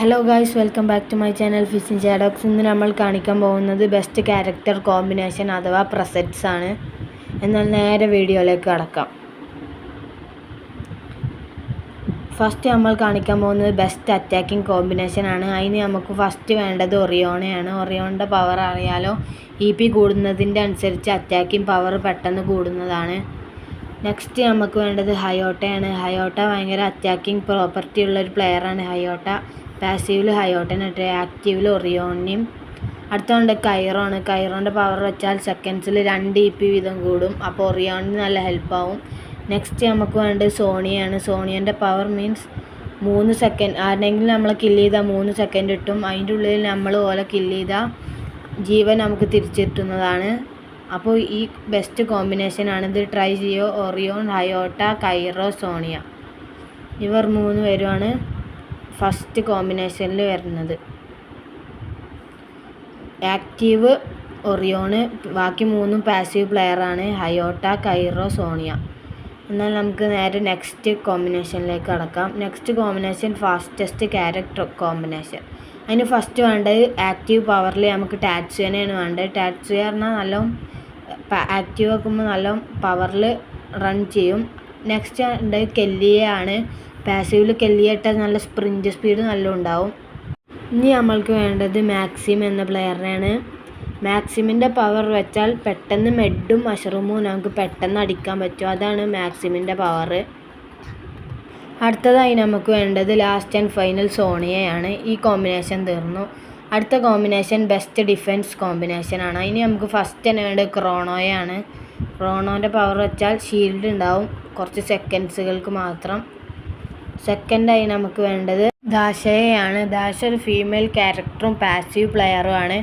Hello guys welcome back to my channel fuchsin ചാഡോക്സ് ഇന്ന് നമ്മൾ കാണിക്കാൻ പോകുന്നത് ബെസ്റ്റ് ക്യാരക്ടർ കോമ്പിനേഷൻ അഥവാ പ്രസറ്റ്സ് ആണ്. എന്നാൽ നേരെ വീഡിയോയിലേക്ക് കടക്കാം. ഫസ്റ്റ് നമ്മൾ കാണിക്കാൻ പോകുന്നത് ബെസ്റ്റ് അറ്റാക്കിംഗ് കോമ്പിനേഷൻ ആണ്. അതിന് നമുക്ക് ഫസ്റ്റ് വേണ്ടത് ഒറിയോണയാണ്. ഒറിയോണിന്റെ പവർ അറിയാലോ ഇ പി കൂടുന്നതിന്റെ അനുസരിച്ച് അറ്റാക്കിംഗ് പവർ പെട്ടെന്ന് കൂടുന്നതാണ്. നെക്സ്റ്റ് നമുക്ക് വേണ്ടത് ഹയോട്ടയാണ് ഹയോട്ട ഭയങ്കര അറ്റാക്കിംഗ് പ്രോപ്പർട്ടി ഉള്ള ഒരു പ്ലെയറാണ് ഹയോട്ട പാസീവിൽ ഹയോട്ടനെ ഇട്ട്. ആക്റ്റീവിൽ ഒറിയോണിയും അടുത്തുണ്ട് കൈറോ ആണ്. കൈറോന്റെ പവർ വെച്ചാൽ സെക്കൻഡ്സിൽ രണ്ട് ഇ പി വീതം കൂടും. അപ്പോൾ ഒറിയോണിന് നല്ല ഹെൽപ്പാവും നെക്സ്റ്റ് നമുക്ക് വേണ്ടത് സോണിയാണ് സോണിയന്റെ പവർ മീൻസ് മൂന്ന് സെക്കൻഡ് ആരുടെങ്കിലും നമ്മളെ കില്ല് ചെയ്താൽ മൂന്ന് സെക്കൻഡ് കിട്ടും. അതിന്റെ ഉള്ളിൽ നമ്മൾ ഓലെ കില്ല് ചെയ്താൽ ജീവൻ നമുക്ക് തിരിച്ചെത്തുന്നതാണ്. അപ്പോൾ ഈ ബെസ്റ്റ് കോമ്പിനേഷൻ ആണ്. ഇത് ട്രൈ ചെയ്യോ. ഒറിയോൺ ഹയോട്ട കൈറോ സോണിയ ഇവർ മൂന്ന് പേരുമാണ് ഫസ്റ്റ് കോമ്പിനേഷനിൽ വരുന്നത്. ആക്റ്റീവ് ഒറിയോണ് ബാക്കി മൂന്നും പാസീവ് പ്ലെയറാണ് ഹയോട്ട കൈറോ സോണിയ എന്നാൽ നമുക്ക് നേരെ നെക്സ്റ്റ് കോമ്പിനേഷനിലേക്ക് കടക്കാം. Next combination fastest character combination അതിന് ഫസ്റ്റ് വേണ്ടത് ആക്റ്റീവ് പവറിൽ നമുക്ക് ടാറ്റ്സുവിനെയാണ് വേണ്ടത്. ടാറ്റ്സു പറഞ്ഞാൽ നല്ല ആക്റ്റീവ് ആക്കുമ്പോൾ നല്ല പവറിൽ റൺ ചെയ്യും. നെക്സ്റ്റ് ഉണ്ട് കെല്ലിയാണ് പാസീവിൽ കെല്ലിയ ഇട്ടാൽ നല്ല സ്പ്രിന്റ് സ്പീഡ് നല്ല ഉണ്ടാവും. ഇനി നമ്മൾക്ക് വേണ്ടത് മാക്സിം എന്ന പ്ലെയറിനെയാണ് മാക്സിമിന്റെ പവർ വെച്ചാൽ പെട്ടെന്ന് മെഡും മഷറൂമും നമുക്ക് പെട്ടെന്ന് അടിക്കാൻ പറ്റും. അതാണ് മാക്സിമിന്റെ പവർ അടുത്തതായി നമുക്ക് വേണ്ടത് ലാസ്റ്റ് ആൻഡ് ഫൈനൽ സോണിയയാണ്. ഈ കോമ്പിനേഷൻ തീർന്നു. അടുത്ത കോമ്പിനേഷൻ ബെസ്റ്റ് ഡിഫെൻസ് കോമ്പിനേഷൻ ആണ്. അതിന് നമുക്ക് ഫസ്റ്റ് തന്നെ വേണ്ടത് ക്രോണോയാണ് ക്രോണോന്റെ പവർ വെച്ചാൽ ഷീൽഡ് ഉണ്ടാവും. കുറച്ച് സെക്കൻഡ്സുകൾക്ക് മാത്രം. സെക്കൻഡായി നമുക്ക് വേണ്ടത് ദാശയാണ് ദാശ ഒരു ഫീമെയിൽ ക്യാരക്ടറും പാസീവ് പ്ലെയറും ആണ്.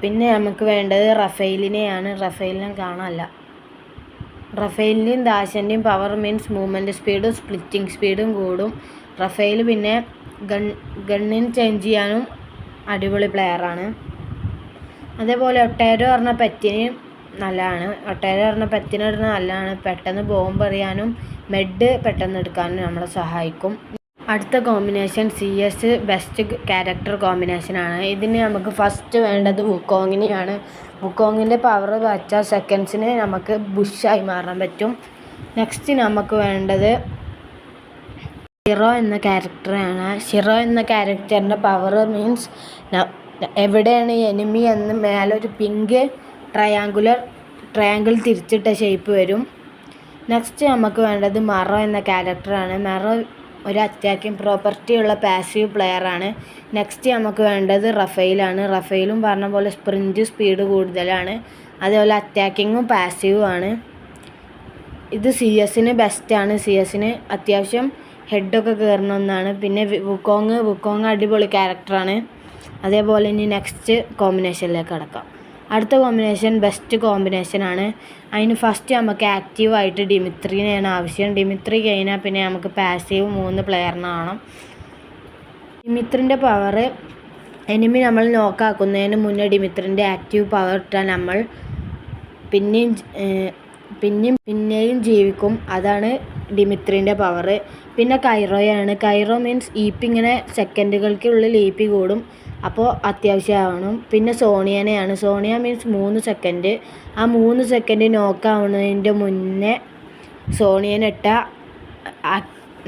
പിന്നെ നമുക്ക് വേണ്ടത് റഫേലിനെയാണ് റഫേലിനെ കാണാനല്ല. റഫേലിന്റെയും ദാശന്റെയും പവർ മീൻസ് മൂവ്മെന്റ് സ്പീഡും സ്പ്ലിറ്റിംഗ് സ്പീഡും കൂടും. റഫേൽ പിന്നെ ഗൺ ഗണ്ണിന് ചേഞ്ച് ചെയ്യാനും അടിപൊളി പ്ലെയറാണ് അതേപോലെ ഒട്ടേരോ പറഞ്ഞ പെറ്റിന് നല്ലതാണ്. ഒട്ടേരോ പറഞ്ഞ പെറ്റിന് പറഞ്ഞാൽ നല്ലതാണ്. പെട്ടെന്ന് ബോംബ് എറിയാനും മെഡ് പെട്ടെന്ന് എടുക്കാനും നമ്മളെ സഹായിക്കും. അടുത്ത combination C S best character കോമ്പിനേഷനാണ് ഇതിന് നമുക്ക് ഫസ്റ്റ് വേണ്ടത് വുക്കോങ്ങിനെയാണ് വുക്കോങ്ങിന്റെ പവർ വെച്ചാൽ സെക്കൻഡ്സിന് നമുക്ക് ബുഷായി മാറാൻ പറ്റും. നെക്സ്റ്റ് നമുക്ക് വേണ്ടത് ഷിറോ എന്ന ക്യാരക്ടറാണ് ഷിറോ എന്ന ക്യാരക്ടറിന്റെ പവർ മീൻസ് എവിടെയാണ് എനിമി എന്ന് മേലൊരു പിങ്ക് ട്രയാങ്കുലർ ട്രയാങ്കിൾ തിരിച്ചിട്ട ഷേപ്പ് വരും. നെക്സ്റ്റ് നമുക്ക് വേണ്ടത് മറോ എന്ന ക്യാരക്ടറാണ് മറോ ഒരു അറ്റാക്കിംഗ് പ്രോപ്പർട്ടി ഉള്ള പാസീവ് പ്ലെയറാണ് നെക്സ്റ്റ് നമുക്ക് വേണ്ടത് റഫേലാണ് റഫേലും പറഞ്ഞ പോലെ സ്പ്രിന്റ് സ്പീഡ് കൂടുതലാണ്. അതേപോലെ അറ്റാക്കിങ്ങും പാസീവും ആണ്. ഇത് സി എസിന് ബെസ്റ്റാണ് സി എസിന് അത്യാവശ്യം ഹെഡൊക്കെ കയറുന്ന ഒന്നാണ്. പിന്നെ വുക്കോങ് വുക്കോങ് അടിപൊളി ക്യാരക്ടറാണ് അതേപോലെ ഇനി നെക്സ്റ്റ് കോമ്പിനേഷനിലേക്ക് കടക്കാം. അടുത്ത കോമ്പിനേഷൻ ബെസ്റ്റ് കോമ്പിനേഷനാണ് അതിന് ഫസ്റ്റ് നമുക്ക് ആക്റ്റീവായിട്ട് ഡിമിത്രീനെയാണ് ആവശ്യം. ഡിമിത്രി കഴിഞ്ഞാൽ പിന്നെ നമുക്ക് പാസീവ് മൂന്ന് പ്ലെയറിനെ കാണാം. ഡിമിത്രിന്റെ പവർ എനിമി നമ്മൾ നോക്കാക്കുന്നതിന് മുന്നേ ഡിമിത്രിന്റെ ആക്റ്റീവ് പവർ ഇട്ടാൽ നമ്മൾ പിന്നെയും പിന്നെയും പിന്നെയും ജീവിക്കും. അതാണ് ഡിമിത്രിന്റെ പവർ പിന്നെ കൈറോയാണ് കൈറോ മീൻസ് ഈപ്പ് ഇങ്ങനെ സെക്കൻഡുകൾക്കുള്ളിൽ ഈപ്പി കൂടും. അപ്പോൾ അത്യാവശ്യമാവണം. പിന്നെ സോണിയനെയാണ് സോണിയ മീൻസ് മൂന്ന് സെക്കൻഡ് ആ മൂന്ന് സെക്കൻഡ് നോക്കാവുന്നതിന്റെ മുന്നേ സോണിയനിട്ട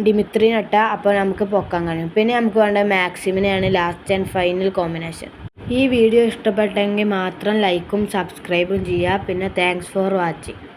ഡിമിത്രിനിട്ട അപ്പോൾ നമുക്ക് പൊക്കാൻ കഴിയും. പിന്നെ നമുക്ക് വേണ്ട മാക്സിമിനെയാണ് ലാസ്റ്റ് ആൻഡ് ഫൈനൽ കോമ്പിനേഷൻ ഈ വീഡിയോ ഇഷ്ടപ്പെട്ടെങ്കിൽ മാത്രം ലൈക്കും സബ്സ്ക്രൈബും ചെയ്യുക. പിന്നെ താങ്ക്സ് ഫോർ വാച്ചിങ്